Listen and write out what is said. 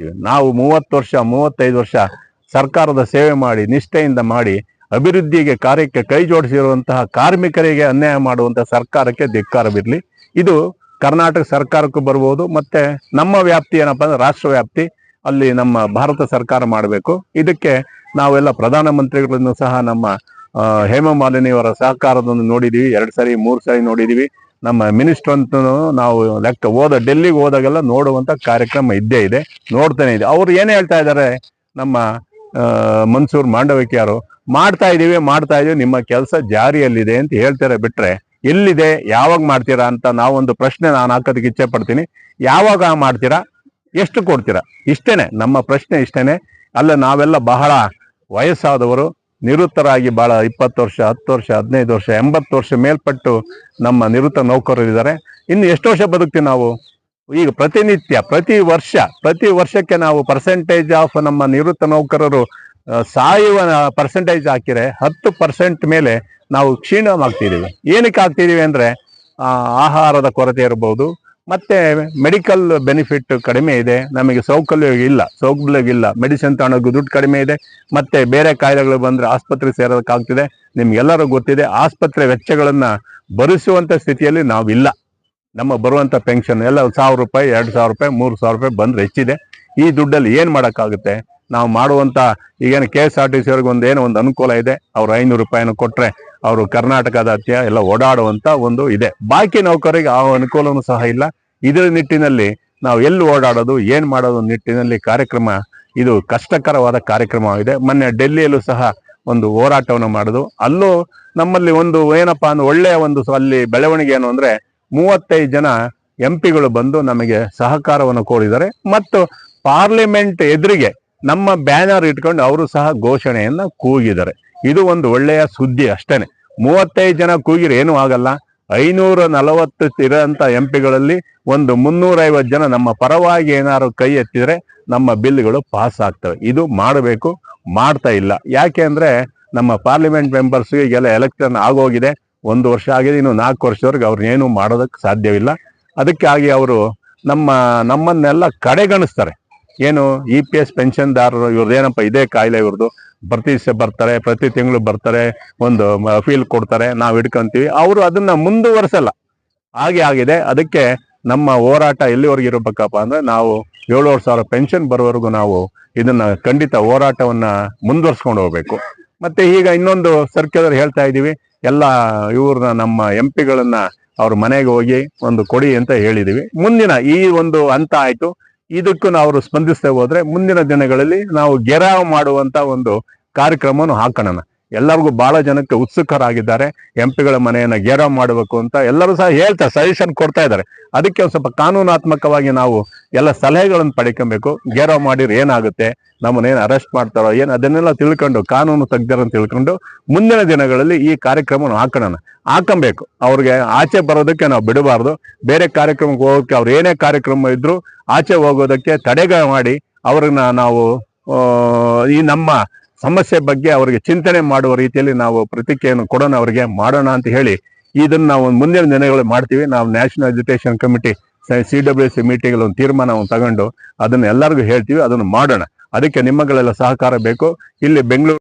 ನಾವು ಮೂವತ್ತು ವರ್ಷ, ಮೂವತ್ತೈದು ವರ್ಷ ಸರ್ಕಾರದ ಸೇವೆ ಮಾಡಿ, ನಿಷ್ಠೆಯಿಂದ ಮಾಡಿ, ಅಭಿವೃದ್ಧಿಗೆ ಕಾರ್ಯಕ್ಕೆ ಕೈ ಜೋಡಿಸಿರುವಂತಹ ಕಾರ್ಮಿಕರಿಗೆ ಅನ್ಯಾಯ ಮಾಡುವಂತಹ ಸರ್ಕಾರಕ್ಕೆ ಧಿಕ್ಕಾರವಿರಲಿ. ಇದು ಕರ್ನಾಟಕ ಸರ್ಕಾರಕ್ಕೂ ಬರ್ಬೋದು, ಮತ್ತೆ ನಮ್ಮ ವ್ಯಾಪ್ತಿ ಏನಪ್ಪಾ ಅಂದ್ರೆ ರಾಷ್ಟ್ರ ವ್ಯಾಪ್ತಿ, ಅಲ್ಲಿ ನಮ್ಮ ಭಾರತ ಸರ್ಕಾರ ಮಾಡಬೇಕು. ಇದಕ್ಕೆ ನಾವೆಲ್ಲ ಪ್ರಧಾನಮಂತ್ರಿಗಳನ್ನು ಸಹ ನಮ್ಮ ಹೇಮಮಾಲಿನಿಯವರ ಸಹಕಾರದನ್ನು ನೋಡಿದೀವಿ. ಎರಡು ಸರಿ, ಮೂರು ಸರಿ ನೋಡಿದೀವಿ. ನಮ್ಮ ಮಿನಿಸ್ಟರ್ ಅಂತ ನಾವು ಲೆಕ್ಕ ಹೋದ ಡೆಲ್ಲಿಗೆ ಹೋದಾಗೆಲ್ಲ ನೋಡುವಂತ ಕಾರ್ಯಕ್ರಮ ಇದ್ದೇ ಇದೆ, ನೋಡ್ತಾನೆ ಇದೆ. ಅವ್ರು ಏನು ಹೇಳ್ತಾ ಇದ್ದಾರೆ? ನಮ್ಮ ಮನ್ಸೂರ್ ಮಾಂಡವಿಕ್ಯಾರು ಮಾಡ್ತಾ ಇದ್ದೀವಿ ಮಾಡ್ತಾ ಇದೀವಿ, ನಿಮ್ಮ ಕೆಲಸ ಜಾರಿಯಲ್ಲಿದೆ ಅಂತ ಹೇಳ್ತಾರೆ. ಬಿಟ್ರೆ, ಎಲ್ಲಿದೆ? ಯಾವಾಗ ಮಾಡ್ತೀರಾ? ಅಂತ ನಾವೊಂದು ಪ್ರಶ್ನೆ ನಾನು ಹಾಕೋದಕ್ಕೆ ಇಚ್ಛೆ ಪಡ್ತೀನಿ. ಯಾವಾಗ ಮಾಡ್ತೀರಾ? ಎಷ್ಟು ಕೊಡ್ತೀರಾ? ಇಷ್ಟೇನೆ, ನಮ್ಮ ಪ್ರಶ್ನೆ ಇಷ್ಟೇನೆ. ಅಲ್ಲ, ನಾವೆಲ್ಲ ಬಹಳ ವಯಸ್ಸಾದವರು ನಿವೃತ್ತರಾಗಿ ಬಹಳ ಇಪ್ಪತ್ತು ವರ್ಷ, ಹತ್ತು ವರ್ಷ, ಹದಿನೈದು ವರ್ಷ, ಎಂಬತ್ತು ವರ್ಷ ಮೇಲ್ಪಟ್ಟು ನಮ್ಮ ನಿವೃತ್ತ ನೌಕರರಿದ್ದಾರೆ. ಇನ್ನು ಎಷ್ಟು ವರ್ಷ ಬದುಕ್ತೀವಿ ನಾವು? ಈಗ ಪ್ರತಿನಿತ್ಯ, ಪ್ರತಿ ವರ್ಷ, ಪ್ರತಿ ವರ್ಷಕ್ಕೆ ನಾವು ಪರ್ಸೆಂಟೇಜ್ ಆಫ್ ನಮ್ಮ ನಿವೃತ್ತ ನೌಕರರು ಸಾಯುವ ಪರ್ಸೆಂಟೇಜ್ ಹಾಕಿದರೆ ಹತ್ತು ಪರ್ಸೆಂಟ್ ಮೇಲೆ ನಾವು ಕ್ಷೀಣವಾಗ್ತಿದ್ದೀವಿ. ಏನಕ್ಕೆ ಆಗ್ತಿದ್ದೀವಿ ಅಂದರೆ ಆಹಾರದ ಕೊರತೆ ಇರಬಹುದು ಮತ್ತೆ ಮೆಡಿಕಲ್ ಬೆನಿಫಿಟ್ ಕಡಿಮೆ ಇದೆ. ನಮಗೆ ಸೌಕರ್ಯ ಇಲ್ಲ. ಸೌಕರ್ಯ ಇಲ್ಲ. ಮೆಡಿಸಿನ್ ತಗೊಳೋದು ದುಡ್ಡು ಕಡಿಮೆ ಇದೆ. ಮತ್ತೆ ಬೇರೆ ಕಾಯಿಲೆಗಳು ಬಂದರೆ ಆಸ್ಪತ್ರೆ ಸೇರೋದಕ್ಕಾಗ್ತಿದೆ ನಿಮ್ಗೆಲ್ಲರೂ ಗೊತ್ತಿದೆ, ಆಸ್ಪತ್ರೆ ವೆಚ್ಚಗಳನ್ನು ಭರಿಸುವಂಥ ಸ್ಥಿತಿಯಲ್ಲಿ ನಾವಿಲ್ಲ. ನಮ್ಮ ಬರುವಂತ ಪೆನ್ಷನ್ ಎಲ್ಲ ಸಾವಿರ ರೂಪಾಯಿ, ಎರಡು ಸಾವಿರ ರೂಪಾಯಿ, ಮೂರು ಸಾವಿರ ರೂಪಾಯಿ ಬಂದರೆ ಹೆಚ್ಚಿದೆ. ಈ ದುಡ್ಡಲ್ಲಿ ಏನು ಮಾಡೋಕ್ಕಾಗುತ್ತೆ? ನಾವು ಮಾಡುವಂತ ಈಗೇನು K S R T C ಅವ್ರಿಗೆ ಒಂದು ಏನೋ ಒಂದು ಅನುಕೂಲ ಇದೆ. ಅವ್ರು ಐನೂರು ರೂಪಾಯಿನ ಕೊಟ್ರೆ ಅವರು ಕರ್ನಾಟಕದ ಅತ್ಯ ಎಲ್ಲ ಓಡಾಡುವಂತ ಒಂದು ಇದೆ. ಬಾಕಿ ನೌಕರಿಗೆ ಆ ಅನುಕೂಲವೂ ಸಹ ಇಲ್ಲ. ಇದರ ನಿಟ್ಟಿನಲ್ಲಿ ನಾವು ಎಲ್ಲಿ ಓಡಾಡೋದು, ಏನ್ ಮಾಡೋದು ನಿಟ್ಟಿನಲ್ಲಿ ಕಾರ್ಯಕ್ರಮ, ಇದು ಕಷ್ಟಕರವಾದ ಕಾರ್ಯಕ್ರಮವಾಗಿದೆ ಮೊನ್ನೆ ಡೆಲ್ಲಿಯಲ್ಲೂ ಸಹ ಒಂದು ಹೋರಾಟವನ್ನು ಮಾಡೋದು. ಅಲ್ಲೂ ನಮ್ಮಲ್ಲಿ ಒಂದು ಏನಪ್ಪಾ ಅಂದ್ರೆ ಒಳ್ಳೆಯ ಒಂದು ಅಲ್ಲಿ ಬೆಳವಣಿಗೆ ಏನು ಅಂದ್ರೆ ಮೂವತ್ತೈದು ಜನ ಎಂ ಪಿಗಳು ಬಂದು ನಮಗೆ ಸಹಕಾರವನ್ನು ಕೋರಿದ್ದಾರೆ. ಮತ್ತು ಪಾರ್ಲಿಮೆಂಟ್ ಎದುರಿಗೆ ನಮ್ಮ ಬ್ಯಾನರ್ ಇಟ್ಕೊಂಡು ಅವರು ಸಹ ಘೋಷಣೆಯನ್ನು ಕೂಗಿದ್ದಾರೆ. ಇದು ಒಂದು ಒಳ್ಳೆಯ ಸುದ್ದಿ ಅಷ್ಟೇ ಮೂವತ್ತೈದು ಜನ ಕೂಗಿದ್ರೆ ಏನೂ ಆಗಲ್ಲ. ಐನೂರ ನಲವತ್ತು ಇರೋಂಥ ಎಂ ಪಿಗಳಲ್ಲಿ ಒಂದು ಮುನ್ನೂರೈವತ್ತು ಜನ ನಮ್ಮ ಪರವಾಗಿ ಏನಾದ್ರು ಕೈ ಎತ್ತಿದ್ರೆ ನಮ್ಮ ಬಿಲ್ಗಳು ಪಾಸ್ ಆಗ್ತವೆ. ಇದು ಮಾಡಬೇಕು, ಮಾಡ್ತಾ ಇಲ್ಲ. ಯಾಕೆ ಅಂದರೆ ನಮ್ಮ ಪಾರ್ಲಿಮೆಂಟ್ ಮೆಂಬರ್ಸ್ ಈಗೆಲ್ಲ ಎಲೆಕ್ಷನ್ ಆಗೋಗಿದೆ. ಒಂದು ವರ್ಷ ಆಗಿದೆ, ಇನ್ನು ನಾಲ್ಕು ವರ್ಷದವರೆಗೆ ಅವ್ರನ್ನೇನು ಮಾಡೋದಕ್ಕೆ ಸಾಧ್ಯವಿಲ್ಲ. ಅದಕ್ಕಾಗಿ ಅವರು ನಮ್ಮ ನಮ್ಮನ್ನೆಲ್ಲ ಕಡೆಗಣಿಸ್ತಾರೆ. ಏನು ಇ ಪಿ ಎಸ್ ಪೆನ್ಷನ್ದಾರರು ಇವ್ರದ್ದೇನಪ್ಪ ಇದೇ ಕಾಯಿಲೆ ಇವ್ರದ್ದು ಪ್ರತಿ ಬರ್ತಾರೆ, ಪ್ರತಿ ತಿಂಗಳು ಬರ್ತಾರೆ, ಒಂದು ಫೀಲ್ ಕೊಡ್ತಾರೆ, ನಾವು ಇಟ್ಕೊಂತೀವಿ ಅವರು ಅದನ್ನ ಮುಂದುವರಿಸಲ್ಲ. ಹಾಗೆ ಆಗಿದೆ. ಅದಕ್ಕೆ ನಮ್ಮ ಹೋರಾಟ ಎಲ್ಲಿವರೆಗೆ ಇರಬೇಕಪ್ಪ ಅಂದ್ರೆ ನಾವು ಏಳುವರೆ ಸಾವಿರ ಪೆನ್ಷನ್ ಬರೋವರೆಗೂ ನಾವು ಇದನ್ನ ಖಂಡಿತ ಹೋರಾಟವನ್ನ ಮುಂದುವರ್ಸ್ಕೊಂಡು ಹೋಗ್ಬೇಕು. ಮತ್ತೆ ಈಗ ಇನ್ನೊಂದು ಸರ್ಕ್ಯುಲರ್ ಹೇಳ್ತಾ ಇದೀವಿ ಎಲ್ಲ ಇವ್ರನ್ನ ನಮ್ಮ ಎಂ ಪಿಗಳನ್ನ ಅವ್ರ ಮನೆಗೆ ಹೋಗಿ ಒಂದು ಕೊಡಿ ಅಂತ ಹೇಳಿದೀವಿ. ಮುಂದಿನ ಈ ಒಂದು ಹಂತ ಆಯ್ತು. ಇದಕ್ಕೂ ನಾವು ಸ್ಪಂದಿಸ್ತೇ ಹೋದ್ರೆ ಮುಂದಿನ ದಿನಗಳಲ್ಲಿ ನಾವು ಗೆರಾವ್ ಮಾಡುವಂತ ಒಂದು ಕಾರ್ಯಕ್ರಮವನ್ನು ಹಾಕೋಣ. ಎಲ್ಲರಿಗೂ ಬಹಳ ಜನಕ್ಕೆ ಉತ್ಸುಕರಾಗಿದ್ದಾರೆ. ಎಂ ಪಿಗಳ ಮನೆಯನ್ನ ಗೆರಾವ್ ಮಾಡಬೇಕು ಅಂತ ಎಲ್ಲರೂ ಸಹ ಹೇಳ್ತಾರೆ ಸಜೆಷನ್ ಕೊಡ್ತಾ ಇದ್ದಾರೆ. ಅದಕ್ಕೆ ಒಂದು ಸ್ವಲ್ಪ ಕಾನೂನಾತ್ಮಕವಾಗಿ ನಾವು ಎಲ್ಲ ಸಲಹೆಗಳನ್ನು ಪಡ್ಕೊಬೇಕು. ಗೆರಾವ್ ಮಾಡಿದ್ರೆ ಏನಾಗುತ್ತೆ ನಮ್ಮನ್ನೇನು ಅರೆಸ್ಟ್ ಮಾಡ್ತಾರೋ, ಏನು ಅದನ್ನೆಲ್ಲ ತಿಳ್ಕೊಂಡು, ಕಾನೂನು ತಜ್ಞರನ್ನು ತಿಳ್ಕೊಂಡು ಮುಂದಿನ ದಿನಗಳಲ್ಲಿ ಈ ಕಾರ್ಯಕ್ರಮವನ್ನು ಹಾಕೋಣ. ಹಾಕಬೇಕು. ಅವ್ರಿಗೆ ಆಚೆ ಬರೋದಕ್ಕೆ ನಾವು ಬಿಡಬಾರ್ದು. ಬೇರೆ ಕಾರ್ಯಕ್ರಮಕ್ಕೆ ಹೋಗೋಕೆ ಅವ್ರು ಏನೇ ಕಾರ್ಯಕ್ರಮ ಇದ್ರು ಆಚೆ ಹೋಗೋದಕ್ಕೆ ತಡೆಗ ಮಾಡಿ, ಅವ್ರನ್ನ ನಾವು ಈ ನಮ್ಮ ಸಮಸ್ಯೆ ಬಗ್ಗೆ ಅವರಿಗೆ ಚಿಂತನೆ ಮಾಡುವ ರೀತಿಯಲ್ಲಿ ನಾವು ಪ್ರತಿಕ್ರಿಯೆಯನ್ನು ಕೊಡೋಣ, ಅವರಿಗೆ ಮಾಡೋಣ ಅಂತ ಹೇಳಿ ಇದನ್ನ ನಾವು ಮುಂದಿನ ದಿನಗಳು ಮಾಡ್ತೀವಿ. ನಾವು national education committee C W C meeting ಒಂದು ತೀರ್ಮಾನವನ್ನು ತಗೊಂಡು ಅದನ್ನ ಎಲ್ಲರಿಗೂ ಹೇಳ್ತೀವಿ, ಅದನ್ನು ಮಾಡೋಣ. ಅದಕ್ಕೆ ನಿಮ್ಮಗಳೆಲ್ಲ ಸಹಕಾರ ಬೇಕು. ಇಲ್ಲಿ ಬೆಂಗಳೂರು